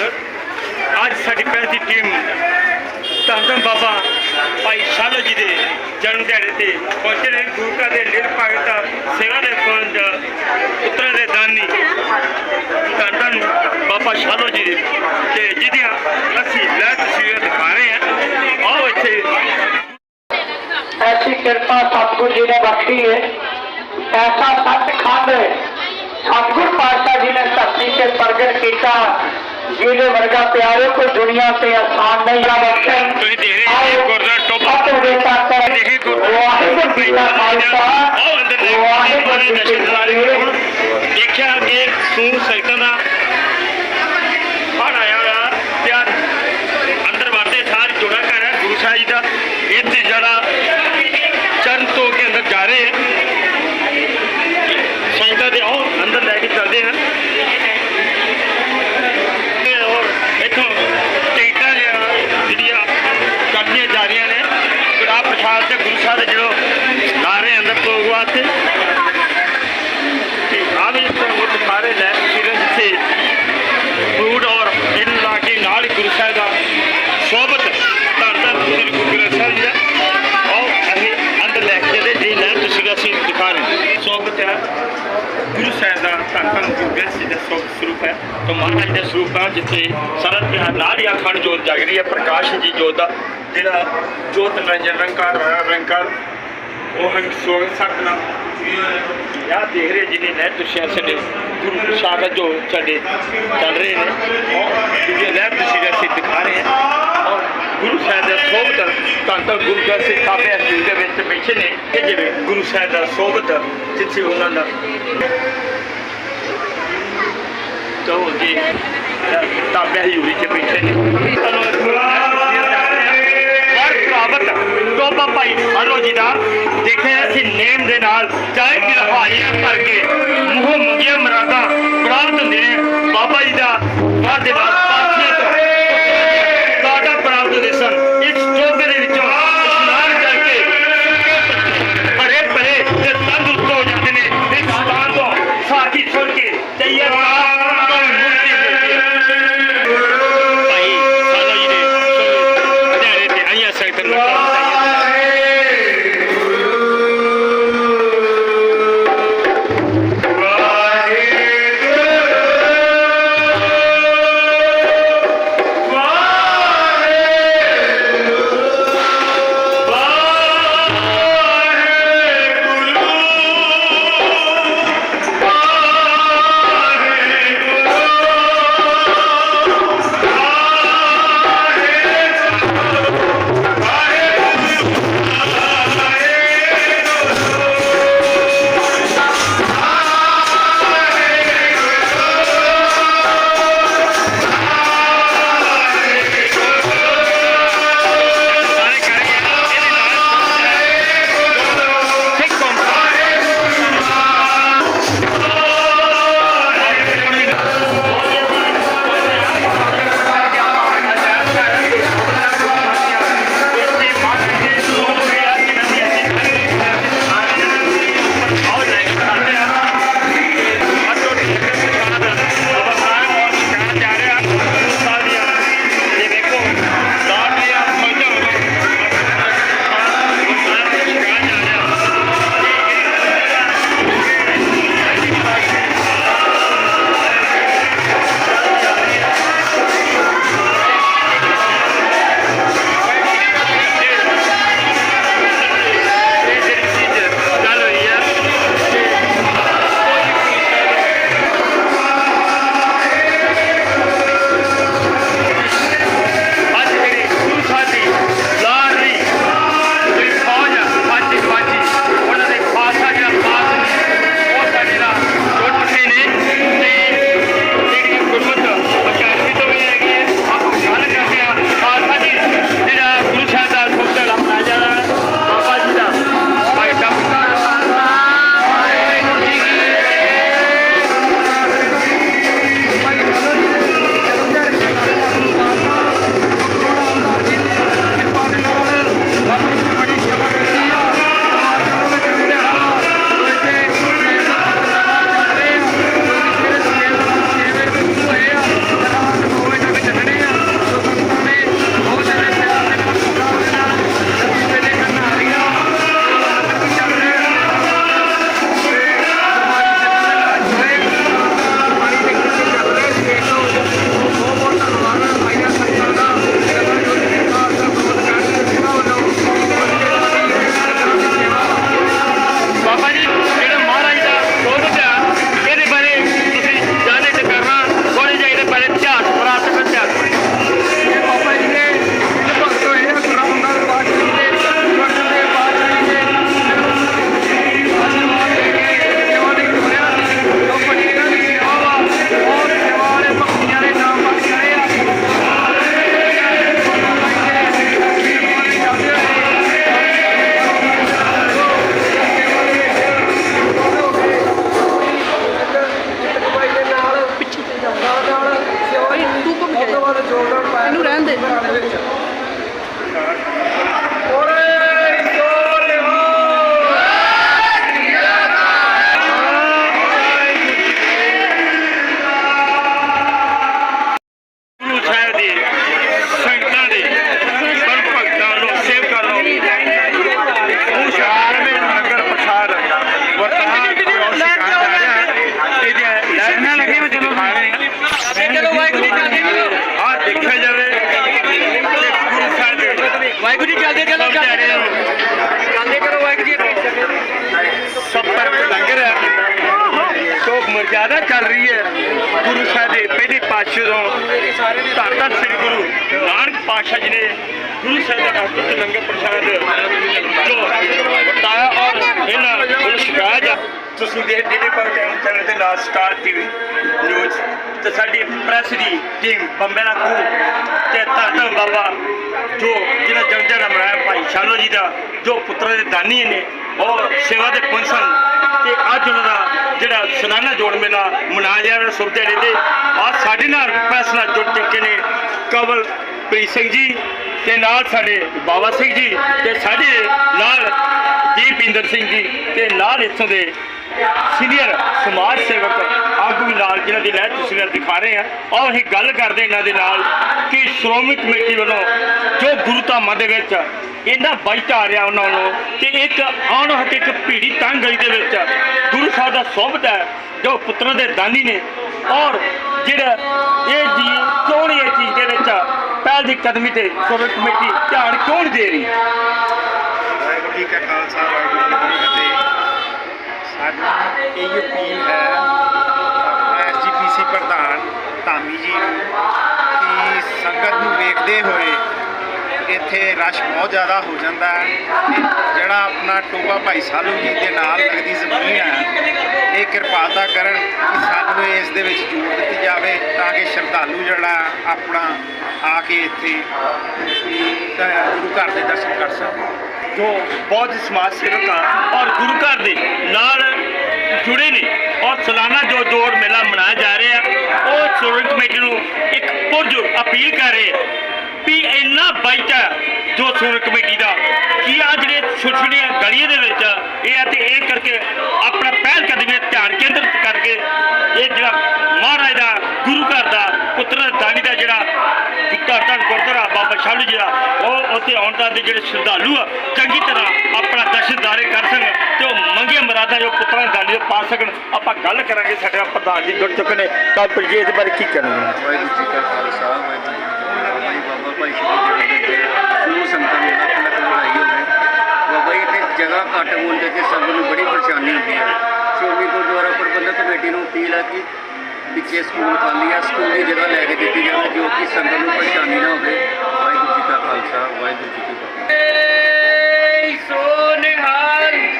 ਅੱਜ ਸਾਡੀ ਪੈਸ ਦੀ ਟੀਮ ਧੰਨ ਬਾਬਾ ਭਾਈ ਸ਼ਾਲੋ ਜੀ ਦੇ ਜਨਮ ਦਿਹਾੜੇ ਤੇ ਪਹੁੰਚੇ ਨੇ। ਗੁਰੂਕਾ ਦੇ ਲਿਰ ਭਗਤ ਸੇਵਾ ਦੇ ਪੰਜ ਪੁੱਤਰਾਂ ਦੇ ਦਾਨੀ ਧੰਨ ਬਾਬਾ ਸ਼ਾਲੋ ਜੀ ਤੇ ਜਿਹਦੀਆਂ ਅਸੀਂ ਲੈ ਤਸਵੀਰਾਂ ਦਿਖਾ ਰਹੇ ਹਾਂ। ਆਓ ਇੱਥੇ। ਐਸੀ ਕਿਰਪਾ ਸਤਿਗੁਰ ਜੀ ਨੇ ਬਖਸ਼ੀ ਹੈ। ਐਸਾ ਸੱਚ ਖੰਡ ਸਤਿਗੁਰ ਪਾਤਸ਼ਾਹ ਜੀ ਨੇ ਧਰਤੀ ਤੇ ਪ੍ਰਗਟ ਕੀਤਾ। ਜਿਹਦੇ ਵਰਗਾ ਪਿਆਰੇ ਕੋਈ ਦੁਨੀਆ ਤੇ ਆਸਾਨ ਨਹੀਂ ਆ ਬਖਸ਼ਣ। ਤੁਸੀਂ ਦੇਖ ਰਹੇ ਹੋ ਗੁਰਦੁਆਰਾ ਟੋਪਾ। ਸਤਿ ਦੇ ਸਾਥ ਦੇਖੇ ਗੁਰਦੁਆਰਾ ਵਾਹਿਗੁਰੂ ਜੀ ਕਾ ਖਾਲਸਾ। ਵਾਹਿਗੁਰੂ ਜੀ ਹੁਣ ਫਤਿਹ ਦੇਖਿਆ ਕਿ ਸੂਰ ਸੈਕਟਰ ਦਾ। ਹੜ ਆਇਆ ਹੋਇਆ ਤੇ ਆਹ ਅੰਦਰ ਵੜਦੇ ਸਾਰ ਜੋੜਾ ਹੈ ਗੁਰੂ ਸਾਹਿਬ ਦਾ। ਇੱਥੇ ਜਿਹੜਾ ਚਰਨ ਤੋਂ ਕੇ ਅੰਦਰ ਜਾ ਰਹੇ ਹੈ। ਕੜਾ ਤੇ ਗੁਰੂ ਸਾਹਿਬ ਦੇ ਜਿਹੜੋ ਲਾ ਅੰਦਰ ਭੋਗ ਵਾਸਤੇ। ਤੇ ਆ ਵੀ ਉਹ ਸਾਰੇ ਲੈ ਸਿਰਨ ਜਿੱਥੇ ਫੂਡ ਔਰ ਦਿਨ ਲਾ ਕੇ ਨਾਲ ਹੀ ਗੁਰੂ ਸਾਹਿਬ ਦਾ ਸੋਬਤ ਧੰਨ ਧੰਨ ਸ੍ਰੀ ਗੁਰੂ ਗ੍ਰੰਥ ਸਾਹਿਬ ਜੀ ਦਾ। ਆਓ ਅਸੀਂ ਅੰਦਰ ਲੈ ਕੇ ਚਲੇ। ਜੀ ਲੈ ਤੁਸੀਂ ਅਸੀਂ ਦਿਖਾ ਰਹੇ ਹਾਂ। ਸੋਬਤ ਹੈ। ਗੁਰੂ ਸਾਹਿਬ ਦਾ ਧੰਨ ਧੰਨ ਗੁਰੂ ਗ੍ਰੰਥ ਜੀ ਦਾ ਸੋਬਤ ਸਰੂਪ ਹੈ। ਤਾਂ ਮਹਾਰਾਜ ਦਾ ਸਰੂਪ ਜਿੱਥੇ ਸਾਰਾ ਤਿਉਹਾਰ ਨਾਲ ਹੀ ਅਖੰਡ ਜੋਤ ਜਗ ਰਹੀ ਹੈ, ਪ੍ਰਕਾਸ਼ ਜੀ ਜੋਤ ਦਾ ਜਿਹੜਾ ਜੋਤ ਨੰਜਨ ਰੰਕਾਰ ਰੰਕਾਰ ਉਹ ਹੰਗ ਸੋਗ ਸਕਣਾ ਯਾ ਦੇਖ ਰਹੇ ਜਿਹਨੇ ਨੇ ਤੁਸੀਂ ਸਾਡੇ ਗੁਰੂ ਪ੍ਰਸਾਦ ਜੋ ਸਾਡੇ ਚੱਲ ਰਹੇ ਨੇ, ਉਹ ਜਿਹੜੇ ਲੈ ਤੁਸੀਂ ਅਸੀਂ ਦਿਖਾ ਰਹੇ ਹਾਂ। ਔਰ ਗੁਰੂ ਸਾਹਿਬ ਦਾ ਸੋਭਤ ਤਾਂ ਤਾਂ ਗੁਰੂ ਦਾ ਸਾਹਿਬ ਕਾਬੇ ਅਸਲੀ ਦੇ ਵਿੱਚ ਬੈਠੇ ਨੇ, ਕਿ ਜਿਵੇਂ ਗੁਰੂ ਸਾਹਿਬ ਦਾ ਸੋਭਤ ਜਿੱਥੇ ਉਹਨਾਂ ਦਾ ਤੋ ਜੀ ਤਾਬੇ ਹਯੂਰੀ ਚ ਬੈਠੇ ਨੇ। ਵਰ ਪ੍ਰਾਪਤ ਟੋਪਾ ਭਾਈ ਹਲੋ ਜੀ ਦਾ ਦੇਖਿਆ ਅਸੀਂ ਨੇਮ ਦੇ ਨਾਲ ਚਾਹੇ ਕਿ ਕਰਕੇ ਮੂੰਹ ਮੰਗਿਆ ਮਰਾਦਾ ਪ੍ਰਾਪਤ ਹੁੰਦੇ ਨੇ। ਬਾਬਾ ਜੀ ਦਾ ਵਾਰ ਨਾਲ ਚੱਲਦੇ ਚਲੋ ਚੱਲਦੇ ਕਰੋ ਵਾਹਿਗੁਰੂ ਜੀ ਸਭ ਪਰ ਲੰਗਰ ਹੈ ਤੋਂ ਮਰਜ਼ਾਦਾ ਚੱਲ ਰਹੀ ਹੈ। ਗੁਰੂ ਸਾਹਿਬ ਦੇ ਪਹਿਲੇ ਪਾਤਸ਼ਾਹ ਤੋਂ ਧੰਨ ਧੰਨ ਸ੍ਰੀ ਗੁਰੂ ਨਾਨਕ ਪਾਤਸ਼ਾਹ ਜੀ ਨੇ ਗੁਰੂ ਸਾਹਿਬ ਦਾ ਅਸਤ ਲੰਗਰ ਪ੍ਰਸ਼ਾਦ ਜੋ। ਬਤਾਇਆ ਔਰ ਇਹਨਾਂ ਨੂੰ ਸਿਖਾਇਆ ਜਾ ਤੁਸੀਂ ਦੇਖਦੇ ਨੇ ਪਰ ਚੈਨਲ ਦੇ ਨਾਲ ਸਟਾਰ ਟੀਵੀ ਨਿਊਜ਼ ਤੇ ਸਾਡੀ ਪ੍ਰੈਸ ਦੀ ਟੀਮ ਬੰਬੇ ਦਾ ਖੂਹ ਤੇ ਧੰਨ ਬਾਬਾ ਜੋ ਜਿਹਦਾ ਜਨਮ ਦਿਨ ਮਨਾਇਆ ਭਾਈ ਸ਼ਾਲੋ ਜੀ ਦਾ ਜੋ ਪੁੱਤਰ ਦੇ ਦਾਨੀ ਨੇ ਔਰ ਸੇਵਾ ਦੇ ਪੁੰਸਨ ਤੇ ਅੱਜ ਉਹਨਾਂ ਦਾ ਜਿਹੜਾ ਸਲਾਨਾ ਜੋੜ ਮੇਲਾ ਮਨਾਇਆ ਜਾ ਰਿਹਾ ਸੁਭ ਤੇ ਆ ਸਾਡੇ ਨਾਲ ਪ੍ਰੈਸ ਨਾਲ ਜੁੜ ਚੁੱਕੇ ਨੇ। ਕਵਲ ਪ੍ਰੀਤ ਸਿੰਘ ਜੀ ਤੇ ਨਾਲ ਸਾਡੇ ਬਾਬਾ ਸਿੰਘ ਜੀ ਤੇ ਸਾਡੇ ਨਾਲ ਦੀਪਿੰਦਰ ਸਿੰਘ ਜੀ ਤੇ ਨਾਲ ਇੱਥੋਂ ਦੇ ਸੀਨੀਅਰ ਸਮਾਜ ਸੇਵਕ ਆਗੂ ਵੀ ਨਾਲ ਜਿਨ੍ਹਾਂ ਦੀ ਲਹਿਰ ਨਾਲ ਦਿਖਾ ਰਹੇ ਆ ਔਰ ਅਸੀਂ ਗੱਲ ਕਰਦੇ ਇਹਨਾਂ ਦੇ ਨਾਲ ਕਿ ਸ਼੍ਰੋਮਣੀ ਕਮੇਟੀ ਵੱਲੋਂ ਜੋ ਗੁਰੂ ਧਾਮਾਂ ਦੇ ਵਿੱਚ ਇਹਨਾਂ ਬਾਈਟ ਆ ਰਿਹਾ ਉਹਨਾਂ ਨੂੰ ਤੇ ਇੱਕ ਆਉਣ ਹੱਕ ਇੱਕ ਭੀੜੀ ਤੰਗ ਗਲੀ ਦੇ ਵਿੱਚ ਗੁਰੂ ਸਾਹਿਬ ਦਾ ਸੋਭਤ ਹੈ, ਜੋ ਪੁੱਤਰਾਂ ਦੇ ਦਾਨੀ ਨੇ ਔਰ ਜਿਹੜਾ ਇਹ ਜੀ ਕਿਉਂ ਨਹੀਂ ਇਹ ਚੀਜ਼ ਦੇ ਵਿੱਚ ਪਹਿਲ ਦੀ ਕਦਮੀ ਤੇ ਸ਼੍ਰੋਮਣੀ ਕਮੇਟੀ ਧਿਆਨ ਕਿਉਂ ਨਹੀਂ ਦੇ ਰਹੀ? ਵਾਹਿਗੁਰੂ ਜੀ ਕਾ ਖਾਲਸਾ, ਵਾਹਿਗੁਰੂ ਜੀ ਕੀ ਫਤਿਹ। ਸਾਡੀ ਇਹ ਅਪੀਲ ਹੈ ਐਸਜੀਪੀਸੀ ਪ੍ਰਧਾਨ ਧਾਮੀ ਜੀ ਨੂੰ ਕਿ ਸੰਗਤ ਨੂੰ ਵੇਖਦੇ ਹੋਏ ਇੱਥੇ ਰਸ਼ ਬਹੁਤ ਜ਼ਿਆਦਾ ਹੋ ਜਾਂਦਾ ਹੈ। ਜਿਹੜਾ ਆਪਣਾ ਟੋਬਾ ਭਾਈ ਸਾਲੂ ਜੀ ਦੇ ਨਾਲ ਲੱਗਦੀ ਜ਼ਮੀਨ ਹੈ, ਇਹ ਕਿਰਪਾਲਤਾ ਕਰਨ ਕਿ ਸਾਨੂੰ ਇਸ ਦੇ ਵਿੱਚ ਜੋੜ ਦਿੱਤੀ ਜਾਵੇ ਤਾਂ ਕਿ ਸ਼ਰਧਾਲੂ ਜਿਹੜਾ ਆਪਣਾ ਆ ਕੇ ਇੱਥੇ ਗੁਰੂ ਘਰ ਦੇ ਦਰਸ਼ਨ ਕਰ ਸਕਣ। ਜੋ ਬਹੁਤ ਸਮਾਜ ਸੇਵਕ ਆ ਔਰ ਗੁਰੂ ਘਰ ਦੇ ਨਾਲ ਜੁੜੇ ਨੇ ਔਰ ਸਾਲਾਨਾ ਜੋ ਜੋੜ ਮੇਲਾ ਮਨਾਇਆ ਜਾ ਰਿਹਾ, ਉਹ ਸ਼੍ਰੋਮਣੀ ਕਮੇਟੀ ਨੂੰ ਇੱਕ ਪੁਰਜ ਅਪੀਲ ਕਰ ਰਹੇ ਵੀ ਇੰਨਾ ਬਾਈਟਾ ਜੋ ਸ਼੍ਰੋਮਣੀ ਕਮੇਟੀ ਦਾ, ਕੀ ਆ ਜਿਹੜੇ ਛੋਟੀਆਂ ਛੋਟੀਆਂ ਗਲੀਆਂ ਦੇ ਵਿੱਚ ਇਹ ਆ ਤੇ ਇਹ ਕਰਕੇ ਆਪਣਾ ਪਹਿਲ ਕਦਮੀ ਧਿਆਨ ਕੇਂਦਰਿਤ ਕਰਕੇ ਇਹ ਜਿਹੜਾ ਮਹਾਰਾਜ ਦਾ, ਗੁਰੂ ਘਰ ਦਾ, ਪੁੱਤਰ ਦਾਨੀ ਦਾ ਜਿਹੜਾ ਘਰ ਦਾ ਗੁਰਦੁਆਰਾ ਬਾਬਾ ਸ਼ਾਹ ਜੀ ਦਾ, ਉਹ ਉੱਥੇ ਆਉਣ ਦਾ ਜਿਹੜੇ ਸ਼ਰਧਾਲੂ ਆ, ਚੰਗੀ ਤਰ੍ਹਾਂ ਆਪਣਾ ਦਰਸ਼ਨਦਾਰੇ ਕਰ ਸਕਣ ਤੇ ਉਹ ਮੰਗੀਆਂ ਮਰਾਦਾਂ ਜੋ ਪੁੱਤਰਾਂ ਦਾਨੀ ਉਹ ਪਾ ਸਕਣ। ਆਪਾਂ ਗੱਲ ਕਰਾਂਗੇ, ਸਾਡੇ ਪ੍ਰਧਾਨ ਜੀ ਜੁੜ ਚੁੱਕੇ ਨੇ। ਤਾਂ ਜੀ ਇਸ ਬਾਰੇ ਕੀ ਕਹਿਣਗੇ ਵਾਹਿਗੁਰੂ ਜੀ ਕਾ ਖਾਲਸਾ, ਵਾਹਿਗੁਰੂ ਭਾਈ ਸਾਹਿਬ ਜੀ ਦੇ ਸਮੂਹ ਸੰਗਤਾਂ ਨੂੰ ਲੱਖ ਲੱਖ ਵਧਾਈ ਹੋਵੇ ਬਾਬਾ ਜੀ ਇੱਥੇ ਜਗ੍ਹਾ ਘੱਟ ਹੋਣ ਦੇ ਕੇ ਸੰਗਤ ਨੂੰ ਬੜੀ ਪਰੇਸ਼ਾਨੀ ਹੁੰਦੀ ਹੈ। ਸ਼੍ਰੋਮਣੀ ਗੁਰਦੁਆਰਾ ਪ੍ਰਬੰਧਕ ਕਮੇਟੀ ਨੂੰ ਅਪੀਲ ਹੈ ਕਿ ਪਿੱਛੇ ਸਕੂਲ ਖਾਲੀ ਆ, ਸਕੂਲ ਦੀ ਜਗ੍ਹਾ ਲੈ ਕੇ ਦਿੱਤੀ ਜਾਵੇ, ਜੋ ਕਿ ਸੰਗਤ ਨੂੰ ਪਰੇਸ਼ਾਨੀ ਨਾ ਹੋਵੇ। ਵਾਹਿਗੁਰੂ ਜੀ ਕਾ ਖਾਲਸਾ, ਵਾਹਿਗੁਰੂ ਜੀ ਕੀ ਫਤਿਹ। ਸਤਿ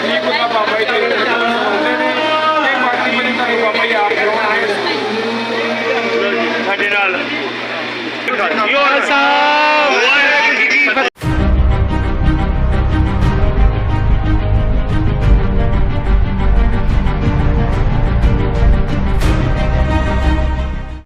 ਉਹ ਵੀ ਠੀਕ ਹੁੰਦਾ ਬਾਬਾ ਜੀ ਦੇ ਆਉਂਦੇ ਨੇ ਤੇ ਬਾਕੀ